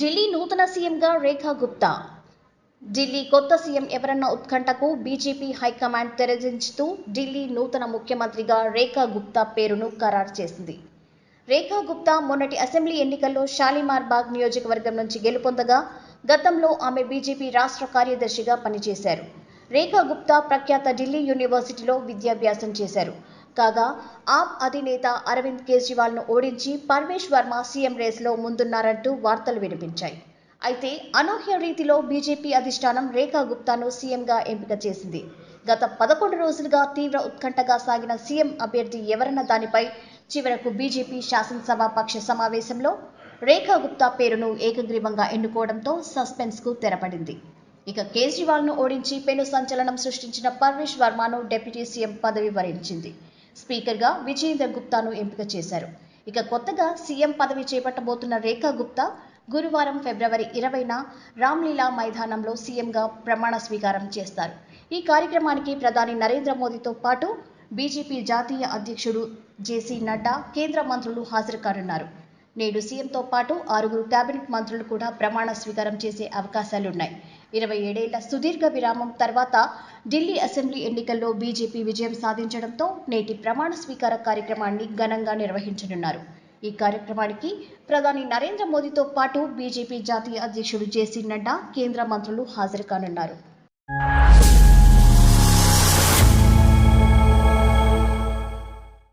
ఢిల్లీ నూతన సీఎంగా రేఖా గుప్తా. ఢిల్లీ కొత్త సీఎం ఎవరన్న ఉత్కంఠకు బీజేపీ హైకమాండ్ తెరదించుతూ ఢిల్లీ నూతన ముఖ్యమంత్రిగా రేఖా గుప్తా పేరును ఖరారు చేసింది. రేఖా గుప్తా మొన్నటి అసెంబ్లీ ఎన్నికల్లో షాలిమార్ బాగ్ నియోజకవర్గం నుంచి గెలుపొందగా గతంలో ఆమె బీజేపీ రాష్ట్ర కార్యదర్శిగా పనిచేశారు. రేఖా గుప్తా ప్రఖ్యాత ఢిల్లీ యూనివర్సిటీలో విద్యాభ్యాసం చేశారు. కాగా ఆప్ అధినేత అరవింద్ కేజ్రీవాల్ను ఓడించి పర్వేష్ వర్మ సీఎం రేసులో ముందున్నారంటూ వార్తలు వినిపించాయి. అయితే అనూహ్య రీతిలో బీజేపీ అధిష్టానం రేఖా గుప్తాను సీఎంగా ఎంపిక చేసింది. గత పదకొండు రోజులుగా తీవ్ర ఉత్కంఠగా సాగిన సీఎం అభ్యర్థి ఎవరన్న దానిపై చివరకు బీజేపీ శాసనసభాపక్ష సమావేశంలో రేఖా గుప్తా పేరును ఏకగ్రీవంగా ఎన్నుకోవడంతో సస్పెన్స్కు తెరపడింది. ఇక కేజ్రీవాల్ను ఓడించి పెను సంచలనం సృష్టించిన పర్వేష్ వర్మను డెప్యూటీ సీఎం పదవి వరించింది. స్పీకర్గా విజయేందర్ గుప్తాను ఎంపిక చేశారు. ఇక కొత్తగా సీఎం పదవి చేపట్టబోతున్న రేఖా గుప్తా గురువారం ఫిబ్రవరి ఇరవైన రామ్లీలా మైదానంలో సీఎంగా ప్రమాణ స్వీకారం చేస్తారు. ఈ కార్యక్రమానికి ప్రధాని నరేంద్ర మోదీతో పాటు బీజేపీ జాతీయ అధ్యక్షుడు జేసీ నడ్డా కేంద్ర మంత్రులు హాజరు కానున్నారు నేడు సీఎంతో పాటు ఆరుగురు కేబినెట్ మంత్రులు కూడా ప్రమాణ స్వీకారం చేసే అవకాశాలున్నాయి. ఇరవై ఏడేళ్ళ సుదీర్ఘ విరామం తర్వాత ఢిల్లీ అసెంబ్లీ ఎన్నికల్లో బీజేపీ విజయం సాధించడంతో నేటి ప్రమాణ స్వీకార కార్యక్రమాన్ని ఘనంగా నిర్వహించనున్నారు. ఈ కార్యక్రమానికి ప్రధాని నరేంద్ర మోదీతో పాటు బీజేపీ జాతీయ అధ్యక్షుడు జేసీ నడ్డా కేంద్ర మంత్రులు హాజరు కానున్నారు.